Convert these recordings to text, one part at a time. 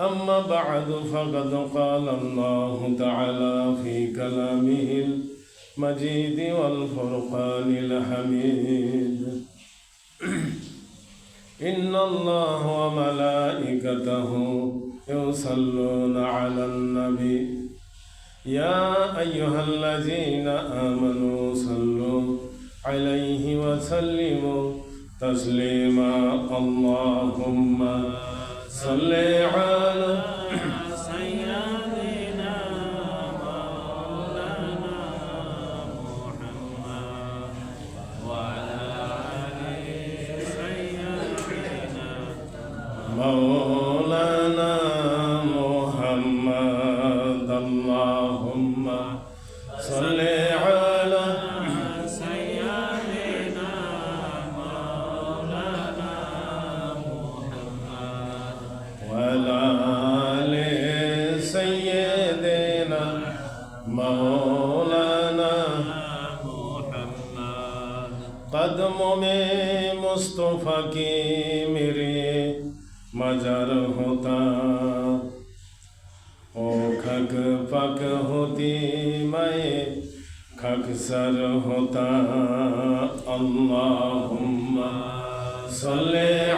أما بعد فقد قال الله تعالى في كلامه المجيد والفرقان الحميد إن الله وملائكته يصلون على النبي يا أيها الذين آمنوا صلوا عليه وسلموا تسليما اللهم صل على कदमों में मुस्तफ़ा की मेरे मजर होता। ओ खक पक होती मैं, खक सर होता। अल्लाहुम्मा सल्ले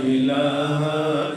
إله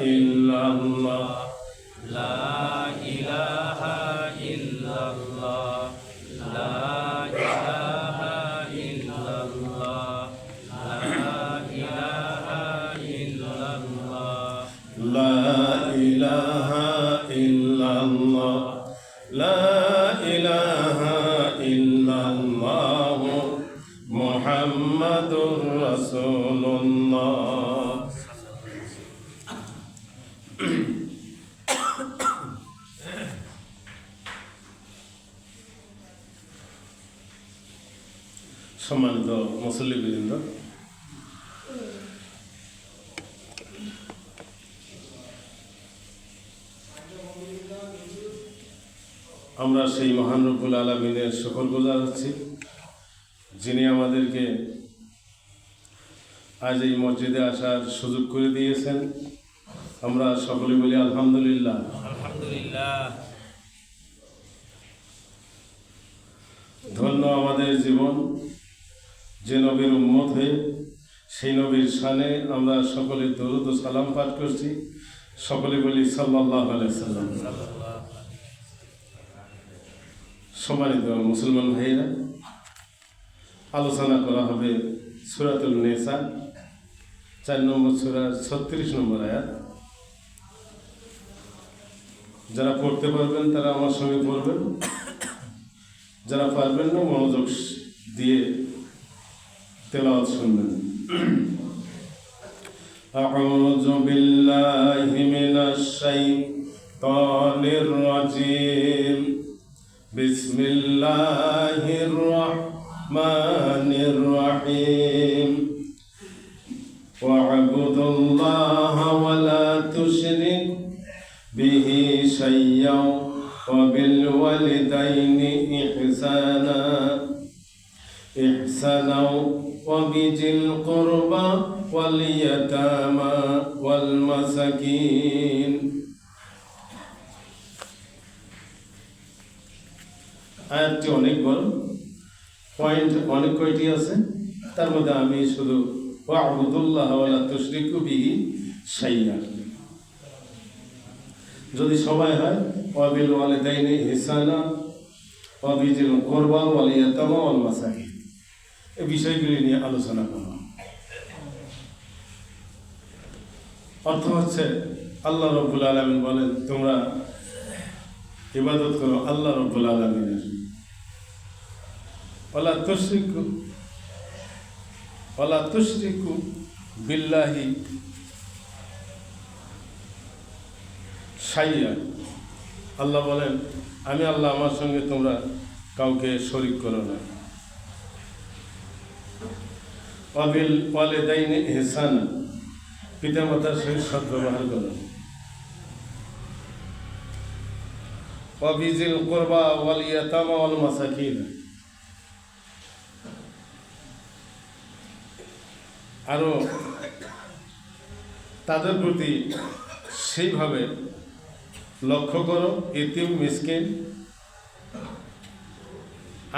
আমরা সেই মহান রফুল আলমিনের সকল গুজার হচ্ছি যিনি আমাদেরকে আজ এই মসজিদে আসার সুযোগ করে দিয়েছেন। আমরা সকলে বলি আলহামদুলিল্লাহ। আলহামদুলিল্লাহ। ধন্য আমাদের জীবন যে নবীর উন্মত হয়ে সেই নবীর সানে আমরা সকলে দরুদ সালাম পাঠ করছি। সকলে বলি সাল্লাহ আলাইসাল্লাম সম্মানিত মুসলমান ভাইয়েরা, আলোচনা করা হবে সুরাতুল নেসা, চার নম্বর সুরার ছত্রিশ নম্বর আয়াত। যারা পড়তে পারবেন, তারা আমার সঙ্গে পড়বেন। যারা পারবেন না, মনোযোগ দিয়ে তেলাওয়াত শুনবেন। أعوذ بالله من الشيطان الرجيم. بسم الله الرحمن الرحيم. واعبدوا الله ولا تشرك به شيئا وبالوالدين إحسانا. إحسانا وبذي القربى واليتامى والمساكين আয়াতটি অনেক বড় পয়েন্ট অনেক কয়টি আছে তার মধ্যে আমি শুধু ওয়াবুদুল্লাহ ওয়ালা তুশরিকু বিহি শাইয়া যদি সবাই হয় ওয়াবিল ওয়ালিদাইনি হিসানা ওয়াবিজিল কোরবা ওয়াল ইয়াতামা ওয়াল মাসাকিন এই বিষয়গুলি নিয়ে আলোচনা করব অর্থ হচ্ছে আল্লাহ রব্বুল আলমিন বলেন, তোমরা ইবাদত করো আল্লাহ রব্বুল আলমিনের। ওলা তুশরিকু ওলা তুশরিকু বিল্লাহি সাইয়া আল্লাহ বলেন, আমি আল্লাহ আমার সঙ্গে তোমরা কাউকে শরিক করো না। অবিল ওয়ালে দাইনে হেসান পিতা মাতার সহিত সদ্ব্যবহার করো। অবিজিল কোরবা, ওয়াল ইয়াতামা ওয়াল মাসাকিন। আরও তাদের প্রতি সেইভাবে লক্ষ্য করো ইতিম মিসকিন।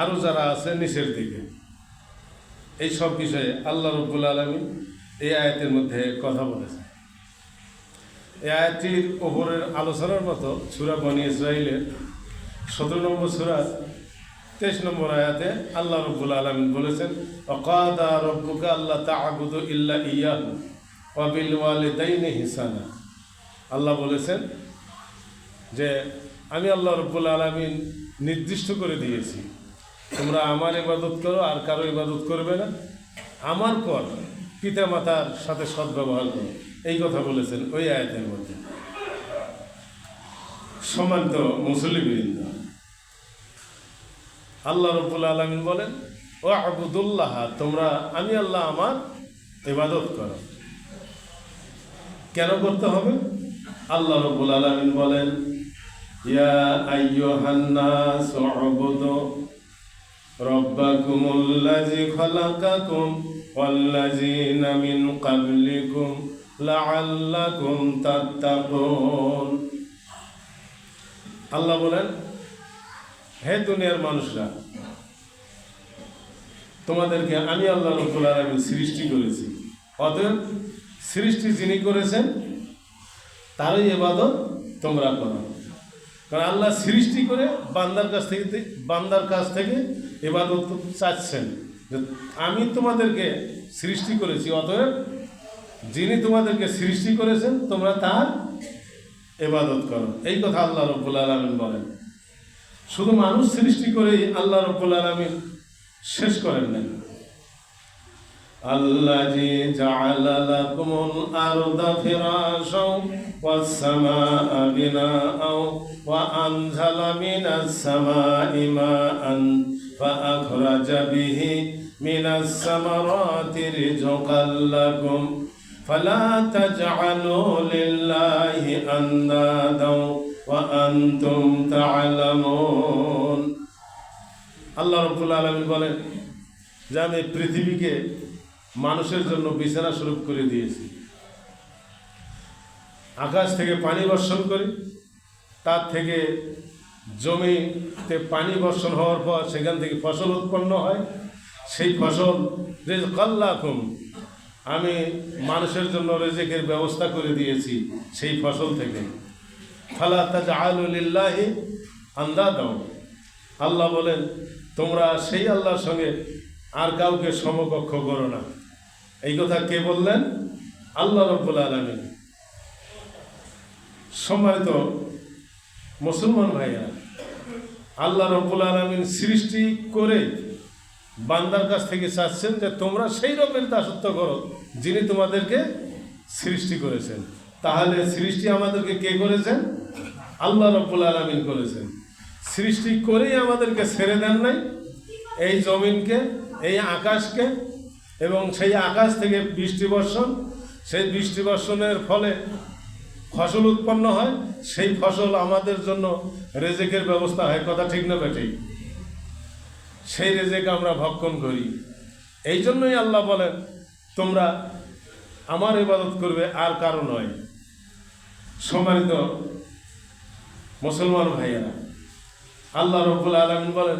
আরও যারা আছে নিচের দিকে। এই সব বিষয়ে আল্লাহ রব্বুল আলমী এই আয়াতের মধ্যে কথা বলেছে। এই আয়াতটির ওপরের আলোচনার মতো সুরা বনি ইসরায়েলের সতেরো নম্বর সুরা, তেইশ নম্বর আয়াতে আল্লাহ রব্বুল আলমিন বলেছেন, অকাদা রব্বুকা আল্লাহ তাআবুদু ইল্লা ইয়াহু ওয়াবিল ওয়ালিদাইনি হিসানা। আল্লাহ বলেছেন যে, আমি আল্লাহ রব্বুল আলমিন নির্দিষ্ট করে দিয়েছি। তোমরা আমার ইবাদত করো আর কারও ইবাদত করবে না। আমার পর পিতা মাতার সাথে সদ্ব্যবহার করো এই কথা বলেছেন ওই আয়াতের মধ্যে। সম্মানিত মুসলিবৃন্দ আল্লাহ রব্বুল আলমিন বলেন ও আবুদুল্লাহ তোমরা, আমি আল্লাহ আমার ইবাদত করো। কেন করতে হবে? আল্লাহ রব্বুল আলমিন বলেন, ইয়া আইয়ুহান্নাস খালাকাকুম ওয়াল্লাযীনা মিন ক্বাবলিকুম লাআল্লাকুম তাত্তাকুন আল্লাহ বলেন, হে দুনিয়ার মানুষরা, তোমাদেরকে আমি আল্লাহ রব্বুল আলামিন সৃষ্টি করেছি। অতএব সৃষ্টি যিনি করেছেন, তারই এবাদত তোমরা করো। কারণ আল্লাহ সৃষ্টি করে বান্দার কাছ থেকে বান্দার কাছ থেকে এবাদত চাচ্ছেন। আমি তোমাদেরকে সৃষ্টি করেছি, অতএব যিনি তোমাদেরকে সৃষ্টি করেছেন, তোমরা তার এবাদত করো। এই কথা আল্লাহ রব্বুল আলমিন বলেন। শুধু মানুষ সৃষ্টি করেই আল্লাহ রব্বুল আলমিন শেষ করেন নাই। আল্লাজি জাআলা লাকুমুল فأخرج به من الثمرات رزقا لكم فلا تجعلوا لله أندادا وأنتم تعلمون আল্লাহ রব্বুল আলমিন বলেন যে আমি পৃথিবীকে মানুষের জন্য বিছানা স্বরূপ করে দিয়েছি আকাশ থেকে পানি বর্ষণ করি তার থেকে জমিতে পানি বর্ষণ হওয়ার পর সেখান থেকে ফসল উৎপন্ন হয়। সেই ফসল যে কল্লাকুম আমি মানুষের জন্য রেজেকের ব্যবস্থা করে দিয়েছি সেই ফসল থেকে। ফালা তাজ আলুলিল্লাহি আন্দা দাও আল্লাহ বলেন, তোমরা সেই আল্লাহর সঙ্গে আর কাউকে সমকক্ষ করো না। এই কথা কে বললেন? আল্লাহ রব্বুল আলমিন। সম্মানিত মুসলমান ভাইয়া আল্লাহ রব্বুল আলমিন সৃষ্টি করে বান্দার কাছ থেকে চাচ্ছেন যে তোমরা সেই রবের দাসত্ব করো, যিনি তোমাদেরকে সৃষ্টি করেছেন। তাহলে সৃষ্টি আমাদেরকে কে করেছেন? আল্লাহ রব্বুল আলমিন করেছেন। সৃষ্টি করেই আমাদেরকে ছেড়ে দেন নাই, এই জমিনকে, এই আকাশকে, এবং সেই আকাশ থেকে বৃষ্টি বর্ষণ, সেই বৃষ্টি বর্ষণের ফলে ফসল উৎপন্ন হয়, সেই ফসল আমাদের জন্য রেজেকের ব্যবস্থা হয়। কথা ঠিক না বেঠিক? সেই রেজেক আমরা ভক্ষণ করি। এই জন্যই আল্লাহ বলেন, তোমরা আমার ইবাদত করবে, আর কারও নয়। সম্মানিত মুসলমান ভাইয়েরা, আল্লাহ রব্বুল আলমিন বলেন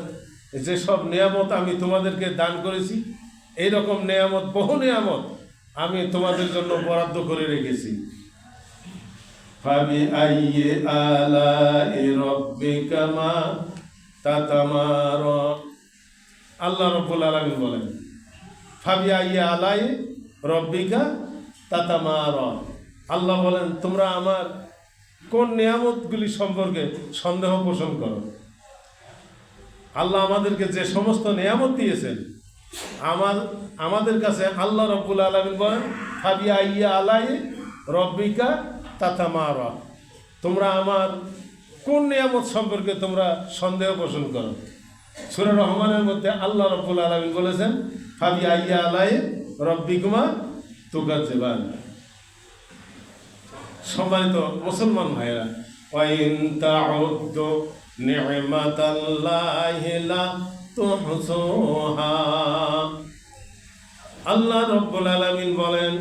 যেসব নিয়ামত আমি তোমাদেরকে দান করেছি, এই রকম নিয়ামত, বহু নিয়ামত আমি তোমাদের জন্য বরাদ্দ করে রেখেছি। فبأي آلاء ربك ما تتمارى আল্লাহ রব্বুল আলমিন বলেন ফাবি আইয়া আলাই রব্বিকা তাতামার আল্লাহ বলেন তোমরা আমার কোন নিয়ামতগুলি সম্পর্কে সন্দেহ পোষণ করো আল্লাহ আমাদেরকে যে সমস্ত নিয়ামত দিয়েছেন আমার আমাদের কাছে আল্লাহ রব্বুল আলমিন বলেন ফাবি আইয়া আলাই রব্বিকা তাতামার। তোমরা আমার কোন নিয়ামত সম্পর্কে তোমরা সন্দেহ পোষণ করো? সুরা রহমানের মধ্যে আল্লাহ রব্বুল আলমিন বলেছেন, ফাবি আইয়া আলাই রব্বিকুমা তুকার জেবান সম্মানিত মুসলমান ভাইরা ওয়াইন তাউদ্দু নি'মাতাল্লাহি লা তুহসুহা। আল্লাহ রব্বুল আলামিন বলেন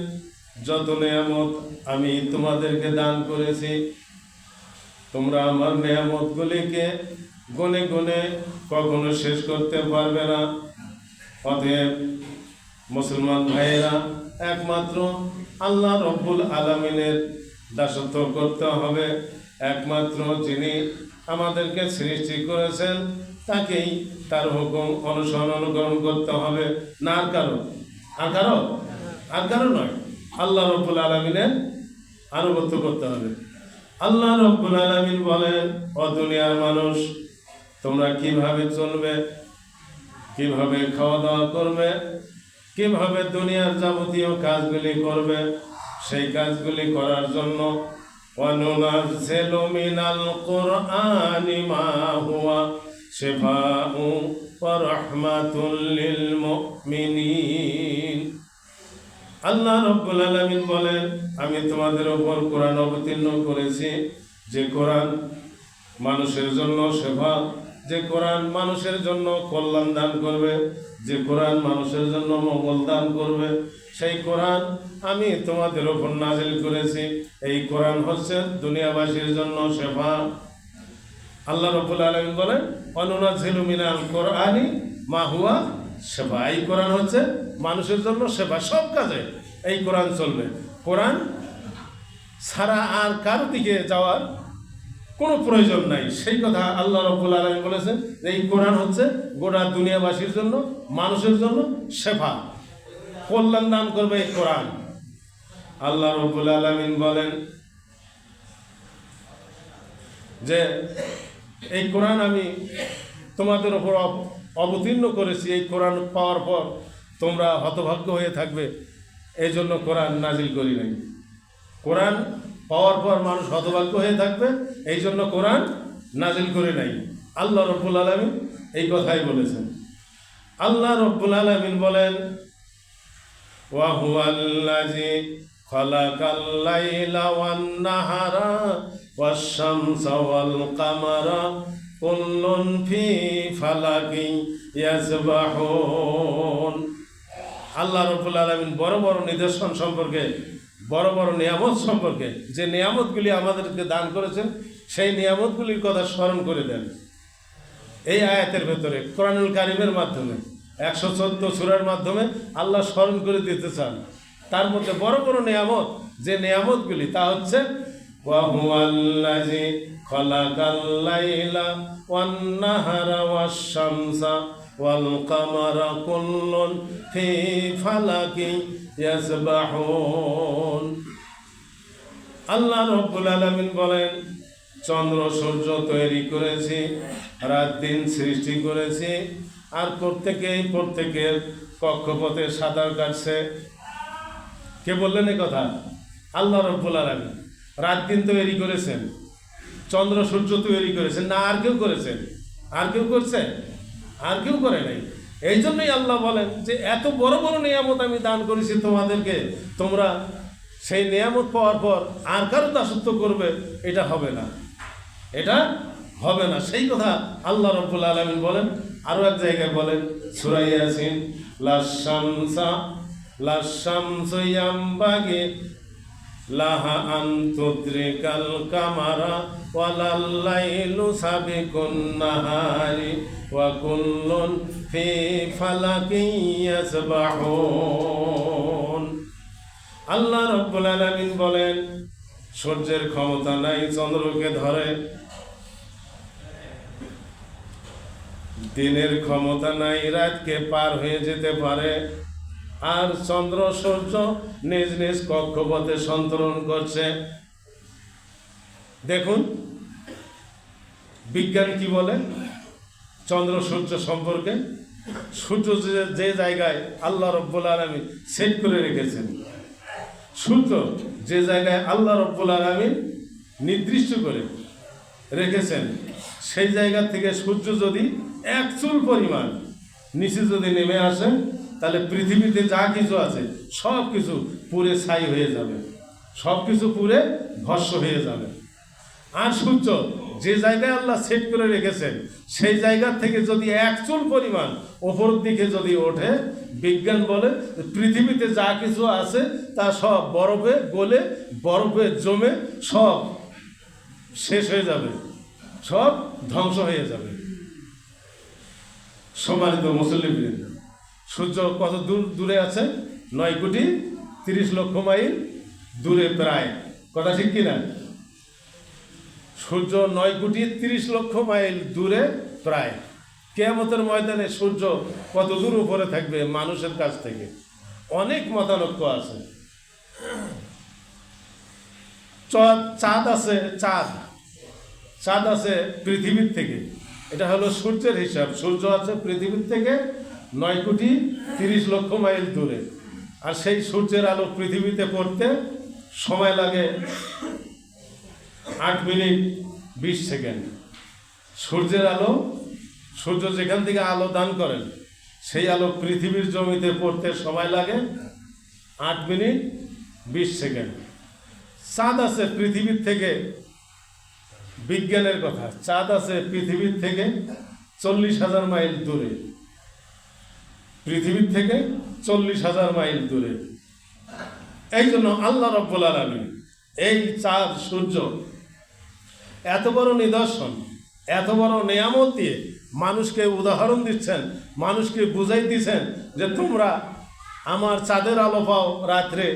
যত নিয়ামত আমি তোমাদেরকে দান করেছি, তোমরা আমার নিয়ামতগুলিকে গনে গনে কখনো শেষ করতে পারবে না। অতএব মুসলমান ভাইয়েরা, একমাত্র আল্লাহ রব্বুল আলমিনের দাসত্ব করতে হবে। একমাত্র যিনি আমাদেরকে সৃষ্টি করেছেন, তাকেই তার হুকুম অনুসরণ অনুকরণ করতে হবে। না আর কারও? আর কারও? আর কারও নয়। আল্লাহ রব্বুল আলমিনের আনুগত্য করতে হবে। আল্লাহ রব্বুল আলমিন বলেন অ দুনিয়ার মানুষ, তোমরা কীভাবে চলবে? কীভাবে খাওয়া দাওয়া করবে? কীভাবে দুনিয়ার যাবতীয় কাজগুলি করবে? সেই কাজগুলি করার জন্য মিনাল মা শেফা ও রহমাতুল্লিল মুমিনিন। আল্লাহ রব্বুল আলামিন বলেন, আমি তোমাদের ওপর কোরআন অবতীর্ণ করেছি। যে কোরআন মানুষের জন্য সেবা, যে কোরআন মানুষের জন্য কল্যাণ দান করবে, যে কোরআন মানুষের জন্য মঙ্গল দান করবে, সেই কোরআন আমি তোমাদের ওপর নাজিল করেছি। এই কোরআন হচ্ছে দুনিয়াবাসীর জন্য সেবা। আল্লাহ রব্বুল আলমিন বলেন অনুনাজিলু মিনাল কোরআনি মা হুয়া সেবা এই কোরআন হচ্ছে মানুষের জন্য সেবা, সব কাজে এই কোরআন চলবে। কোরআন ছাড়া আর কার দিকে যাওয়ার কোনো প্রয়োজন নাই। সেই কথা আল্লাহ রব্বুল আলমী বলেছেন যে এই কোরআন হচ্ছে গোটা দুনিয়াবাসীর জন্য, মানুষের জন্য শেফা কল্যাণ দান করবে এই কোরআন। আল্লাহ রব্বুল আলমিন বলেন যে, এই কোরআন আমি তোমাদের ওপর অবতীর্ণ করেছি এই কোরআন পাওয়ার পর তোমরা হতভাগ্য হয়ে থাকবে। এই জন্য কোরআন নাজিল করি নাই। কোরআন পাওয়ার পর মানুষ হতভাগ্য হয়ে থাকবে এই জন্য কোরআন নাজিল করে নাই। আল্লাহ রব্বুল আলমী এই কথাই বলেছেন। আল্লাহ রব্বুল আলমিন বলেন ওয়াহুয়াল্লাজি খলাকাল্লাইলা কামারা كل في فلك يسبحون আল্লাহ রব্বুল আলমিন বড় বড় নিদর্শন সম্পর্কে বড় বড় নিয়ামত সম্পর্কে যে নিয়ামতগুলি আমাদেরকে দান করেছেন সেই নিয়ামতগুলির কথা স্মরণ করে দেন এই আয়াতের ভেতরে কোরআনুল কারিমের মাধ্যমে একশো চোদ্দ সুরার মাধ্যমে আল্লাহ স্মরণ করে দিতে চান তার মধ্যে বড় বড় নিয়ামত যে নিয়ামতগুলি তা হচ্ছে وَهُوَ الَّذِي خَلَقَ اللَّيْلَ وَالنَّهَارَ وَالشَّمْسَ وَالْقَمَرَ كُلٌّ فِي فَلَكٍ يَسْبَحُونَ আল্লাহ রব্বুল আলমিন বলেন চন্দ্র সূর্য তৈরি করেছি রাত দিন সৃষ্টি করেছি আর প্রত্যেকেই প্রত্যেকের কক্ষপথে সাঁতার কাটছে কে বললেন এই কথা আল্লাহ রব্বুল আলমিন রাত দিন তৈরি করেছেন চন্দ্র সূর্য তৈরি করেছেন না আর কেউ করেছেন? আর কেউ করছে আর কেউ করে নাই। এই জন্যই আল্লাহ বলেন যে, এত বড় বড় নিয়ামত আমি দান করেছি তোমাদেরকে, তোমরা সেই নিয়ামত পাওয়ার পর আর কারও দাসত্ব করবে, এটা হবে না। এটা হবে না। সেই কথা আল্লাহ রব্বুল আলমিন বলেন। আরও এক জায়গায় বলেন সুরাইয়াসিন লাশামসা লাশামসয়াম্বাগে লাহা আন্তুদ্রিকাল কামারা ওয়ালাল্লাইলু সাবিকুন নাহারি, ওয়া কুল্লুন ফি ফালাকিন ইয়াসবাহুন। আল্লাহ রব্বুল আলামিন বলেন, সূর্যের ক্ষমতা নাই, চন্দ্রকে ধরে। দিনের ক্ষমতা নাই, রাতকে পার হয়ে যেতে পারে। আর চন্দ্র সূর্য নিজ নিজ কক্ষপথে সন্তরণ করছে। দেখুন, বিজ্ঞান কি বলে চন্দ্র সূর্য সম্পর্কে সূর্য যে জায়গায় আল্লাহ রব্বুল আলমী সেট করে রেখেছেন, সূর্য যে জায়গায় আল্লাহ রব্বুল আলমিন নির্দিষ্ট করে রেখেছেন, সেই জায়গা থেকে সূর্য যদি এক চুল পরিমাণ নিচে যদি নেমে আসে তাহলে পৃথিবীতে যা কিছু আছে, সব কিছু পুরে ছাই হয়ে যাবে। সব কিছু পুরে ভস্য হয়ে যাবে। আর সূর্য, যে জায়গায় আল্লাহ সেট করে রেখেছেন, সেই জায়গা থেকে যদি এক চুল পরিমাণ ওপর দিকে যদি ওঠে, বিজ্ঞান বলে পৃথিবীতে যা কিছু আছে, তা সব বরফে গলে, বরফে জমে, সব শেষ হয়ে যাবে। সব ধ্বংস হয়ে যাবে। সম্মানিত মুসলিম সূর্য কত দূর, দূরে আছে? নয় কোটি তিরিশ লক্ষ মাইল দূরে প্রায়। কথা ঠিক কিনা? সূর্য নয় কোটি তিরিশ লক্ষ মাইল দূরে প্রায়। কেয়ামতের ময়দানে সূর্য কত দূর উপরে থাকবে মানুষের কাছ থেকে? অনেক মতানক্য আছে। চাঁদ আছে, চাঁদ। চাঁদ আছে পৃথিবীর থেকে। এটা হলো সূর্যের হিসাব। সূর্য আছে পৃথিবীর থেকে নয় কোটি তিরিশ লক্ষ মাইল দূরে। আর সেই সূর্যের আলো পৃথিবীতে পড়তে সময় লাগে আট মিনিট বিশ সেকেন্ড। সূর্যের আলো, সূর্য যেখান থেকে আলো দান করেন, সেই আলো পৃথিবীর জমিতে পড়তে সময় লাগে আট মিনিট বিশ সেকেন্ড। চাঁদ আছে পৃথিবীর থেকে, বিজ্ঞানের কথা, চাঁদ আছে পৃথিবীর থেকে চল্লিশ হাজার মাইল দূরে। পৃথিবীর থেকে চল্লিশ হাজার মাইল দূরে। এই জন্য আল্লাহ রব্বুল আলমী এই চাঁদ, সূর্য, এত বড় নিদর্শন, এত বড় নিয়ামত দিয়ে মানুষকে উদাহরণ দিচ্ছেন, মানুষকে বুঝাই দিচ্ছেন যে তোমরা আমার চাঁদের আলো পাও রাত্রে,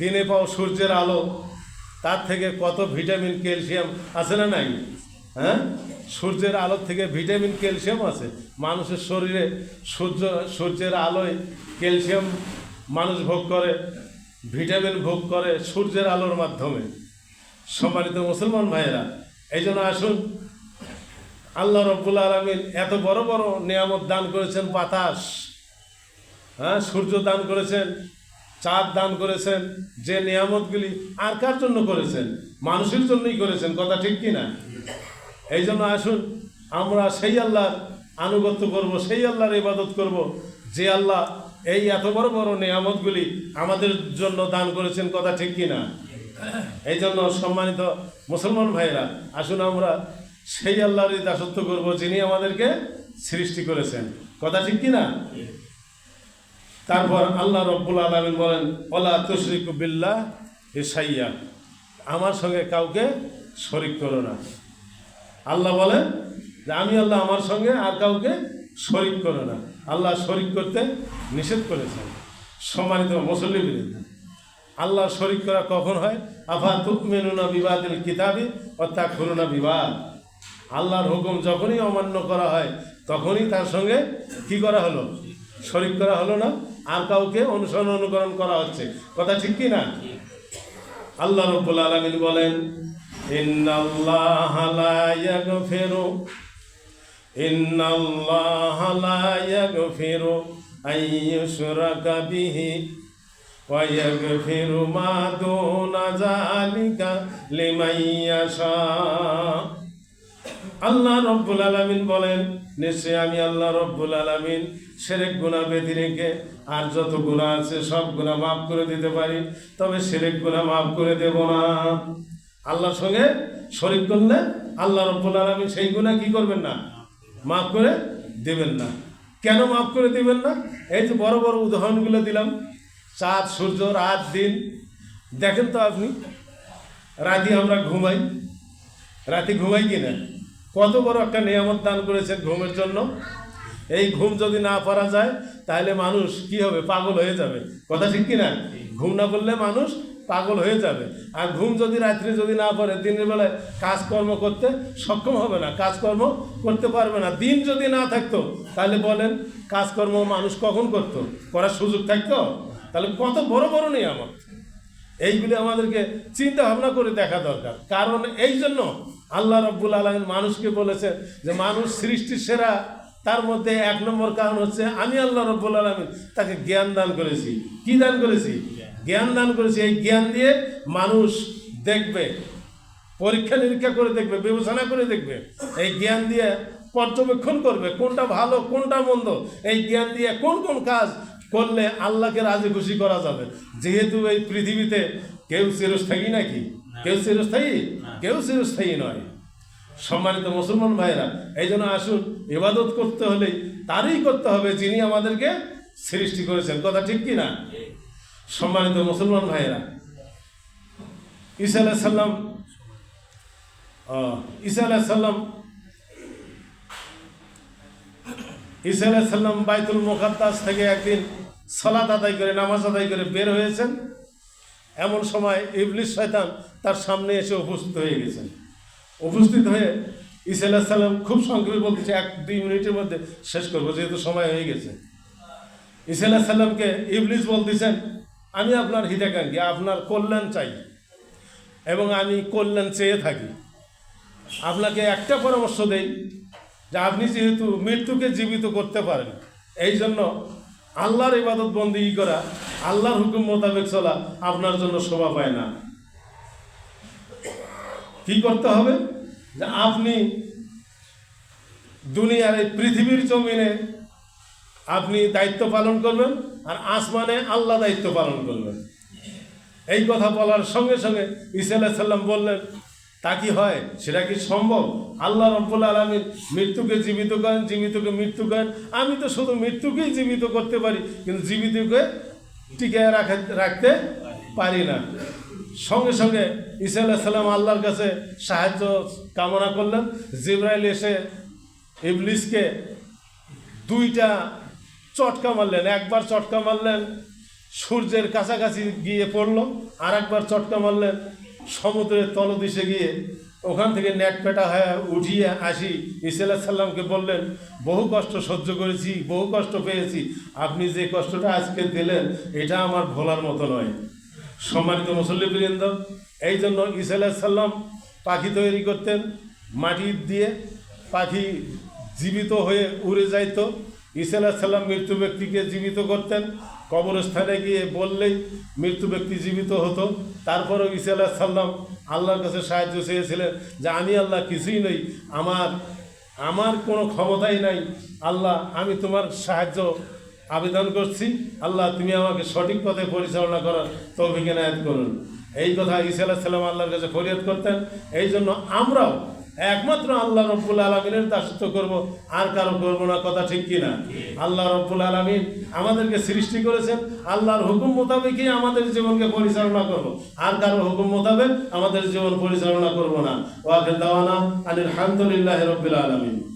দিনে পাও সূর্যের আলো, তার থেকে কত ভিটামিন, ক্যালসিয়াম আছে না নাই? হ্যাঁ? সূর্যের আলো থেকে ভিটামিন, ক্যালসিয়াম আছে। মানুষের শরীরে সূর্য, সূর্যের আলোয় ক্যালসিয়াম মানুষ ভোগ করে, ভিটামিন ভোগ করে সূর্যের আলোর মাধ্যমে। সম্মানিত মুসলমান ভাইয়েরা, এই জন্য আসুন। আল্লাহ রব্বুল আলমিন এত বড় বড় নিয়ামত দান করেছেন, বাতাস। হ্যাঁ সূর্য দান করেছেন, চাঁদ দান করেছেন, যে নিয়ামতগুলি আর কার জন্য করেছেন? মানুষের জন্যই করেছেন, কথা ঠিক কি না এই জন্য আসুন, আমরা সেই আল্লাহর আনুগত্য করব, সেই আল্লাহর ইবাদত করব, যে আল্লাহ এই এত বড় বড় নিয়ামতগুলি আমাদের জন্য দান করেছেন, কথা ঠিক কি না এই জন্য সম্মানিত মুসলমান ভাইরা আসুন আমরা সেই আল্লাহরই দাসত্ব করব, যিনি আমাদেরকে সৃষ্টি করেছেন। কথা ঠিক কি না তারপর আল্লাহ রব্বুল আলমিন বলেন, ওলা তুশরিক বিল্লাহ ইসাইয়া। আমার সঙ্গে কাউকে শরিক করো না। আল্লাহ বলেন যে আমি আল্লাহ আমার সঙ্গে আর কাউকে শরিক করো না। আল্লাহ শরিক করতে নিষেধ করেছেন। সম্মানিত মুসল্লি বিরুদ্ধে আল্লাহ শরিক করা কখন হয়? আফা তুকমেনুনা বিবাদিল কিতাবি অর্থাৎ করুণা বিবাদ। আল্লাহর হুকুম যখনই অমান্য করা হয়, তখনই তার সঙ্গে কি করা হলো? শরিক করা হলো না। আর কাউকে অনুসরণ অনুকরণ করা হচ্ছে। কথা ঠিক কি না? আল্লাহ রব্বুল আলামিন বলেন ইন্নাল্লাহা লা ইয়াগফিরু। ইন্নাল্লাহা লা ইয়াগফিরু আন ইউশরাকা বিহি ওয়া ইয়াগফিরু মা দুনা যালিকা লিমান ইয়াশা। আল্লাহ রব্বুল আলামিন বলেন নিশ্চয় আমি আল্লাহ রব্বুল আলামিন সেরেক গুণা বেঁধে রেখে আর যত গুণা আছে সব গুণা মাফ করে দিতে পারি, তবে সেরেক গুণা মাফ করে দেব না। আল্লাহর সঙ্গে শরিক করলে আল্লাহ রব্বুল আলামিন সেই গুণা কি করবেন না? মাফ করে দেবেন না। কেন মাফ করে দেবেন না? এই যে বড় বড় উদাহরণগুলো দিলাম। চাঁদ, সূর্য, রাত, দিন। দেখেন তো আপনি, রাতে আমরা ঘুমাই। রাতে ঘুমাই কি না কত বড় একটা নিয়ামত দান করেছেন ঘুমের জন্য। এই ঘুম যদি না পারা যায়, তাহলে মানুষ কি হবে? পাগল হয়ে যাবে। কথা ঠিক কি না ঘুম না করলে মানুষ পাগল হয়ে যাবে। আর ঘুম যদি রাত্রি যদি না পড়ে, দিনের বেলায় কাজকর্ম করতে সক্ষম হবে না, কাজকর্ম করতে পারবে না। দিন যদি না থাকতো, তাহলে বলেন কাজকর্ম মানুষ কখন করতো? করার সুযোগ থাকতো? তাহলে কত বড় বড় নিয়ামত। এইগুলি আমাদেরকে চিন্তা ভাবনা করে দেখা দরকার। কারণ এই জন্য আল্লাহ রব্বুল আলমিন মানুষকে বলেছে যে, মানুষ সৃষ্টির সেরা, তার মধ্যে এক নম্বর কারণ হচ্ছে, আমি আল্লাহ রব্বুল আলমিন তাকে জ্ঞান দান করেছি। কি দান করেছি? জ্ঞান দান করেছি। এই জ্ঞান দিয়ে মানুষ দেখবে পরীক্ষা নিরীক্ষা করে দেখবে বিবেচনা করে দেখবে। এই জ্ঞান দিয়ে পর্যবেক্ষণ করবে কোনটা ভালো কোনটা মন্দ। এই জ্ঞান দিয়ে কোন কোন কাজ করলে আল্লাহকে রাজি খুশি করা যাবে? যেহেতু এই পৃথিবীতে কেউ চিরস্থায়ী নাকি? কেউ চিরস্থায়ী? কেউ চিরস্থায়ী নয়। সম্মানিত মুসলমান ভাইরা এই জন্য আসুন ইবাদত করতে হলে তারই করতে হবে যিনি আমাদেরকে সৃষ্টি করেছেন। কথা ঠিক কি না? সম্মানিত মুসলমান ভাইয়েরা, ঈসা আলাহ সাল্লাম ঈসা আলাহ সাল্লাম ঈসা আলাহ সাল্লাম বাইতুল মোকাদ্দাস থেকে একদিন সালাত আদায় করে, নামাজ আদায় করে বের হয়েছেন। এমন সময় ইবলিস শয়তান তার সামনে এসে উপস্থিত হয়ে গেছেন। উপস্থিত হয়ে ঈসা আলাহ সাল্লাম খুব সংক্ষেপে বলতেছে এক দুই মিনিটের মধ্যে শেষ করব, যেহেতু সময় হয়ে গেছে। ঈসা আলাহ সাল্লামকে ইবলিস বলতেছেন আমি আপনার হিতাকাঙ্ক্ষী, আপনার কল্যাণ চাই এবং আমি কল্যাণ চেয়ে থাকি। আপনাকে একটা পরামর্শ দেই যে আপনি যেহেতু মৃত্যুকে জীবিত করতে পারেন, এই জন্য আল্লাহর ইবাদত বন্দী করা, আল্লাহর হুকুম মোতাবেক চলা আপনার জন্য শোভা পায় না। কি করতে হবে? যে আপনি দুনিয়ার এই পৃথিবীর জমিনে আপনি দায়িত্ব পালন করবেন আর আসমানে আল্লাহ দায়িত্ব পালন করবেন। এই কথা বলার সঙ্গে সঙ্গে ঈসা আলাহ সাল্লাম বললেন, তা কি হয়? সেটা কি সম্ভব? আল্লাহ রব্বুল আলমীর মৃত্যুকে জীবিত করেন, জীবিতকে মৃত্যু করেন। আমি তো শুধু মৃত্যুকেই জীবিত করতে পারি, কিন্তু জীবিতকে টিকে রাখা, রাখতে পারি না। সঙ্গে সঙ্গে আলাহ সাল্লাম আল্লাহর কাছে সাহায্য কামনা করলেন। জিব্রাইল এসে ইবলিসকে দুইটা চটকা মারলেন, একবার চটকা মারলেন, সূর্যের কাছাকাছি গিয়ে পড়ল আর একবার চটকা মারলেন, সমুদ্রের তলদেশে গিয়ে ওখান থেকে নেট পেটা হয়ে উঠিয়ে আসি। ইসাল্লাহ সাল্লামকে বললেন, বহু কষ্ট সহ্য করেছি, বহু কষ্ট পেয়েছি। আপনি যে কষ্টটা আজকে দিলেন, এটা আমার ভোলার মতো নয়। সম্মানিত মুসল্লিবৃন্দ, এই জন্য ইসাল্লাহ সাল্লাম পাখি তৈরি করতেন, মাটি দিয়ে পাখি জীবিত হয়ে উড়ে যাইতো। ইসাল্লাহ সাল্লাম মৃত্যু ব্যক্তিকে জীবিত করতেন। কবরস্থানে গিয়ে বললেই মৃত্যু ব্যক্তি জীবিত হতো। তারপরেও ইসাল্লাহ সাল্লাম আল্লাহর কাছে সাহায্য চেয়েছিলেন যে, আমি আল্লাহ কিছুই নই, আমার আমার কোনো ক্ষমতাই নাই। আল্লাহ, আমি তোমার সাহায্য আবেদন করছি। আল্লাহ, তুমি আমাকে সঠিক পথে পরিচালনা করার তৌফিক এনায়ত করুন। এই কথা ঈসা আলাহ সাল্লাম আল্লাহর কাছে ফরিয়াদ করতেন। এই জন্য আমরাও একমাত্র আল্লাহ রব্বুল আলমিনের দাসত্ব করব, আর কারও করব না, কথা ঠিক কিনা? আল্লাহ রব্বুল আলমিন আমাদেরকে সৃষ্টি করেছেন, আল্লাহর হুকুম মোতাবেকই আমাদের জীবনকে পরিচালনা করব। আর কারও হুকুম মোতাবেক আমাদের জীবন পরিচালনা করব না। ওয়াকে দাওয়ানা আলহামদুলিল্লাহ হামদুলিল্লাহ রব্বুল আলমিন।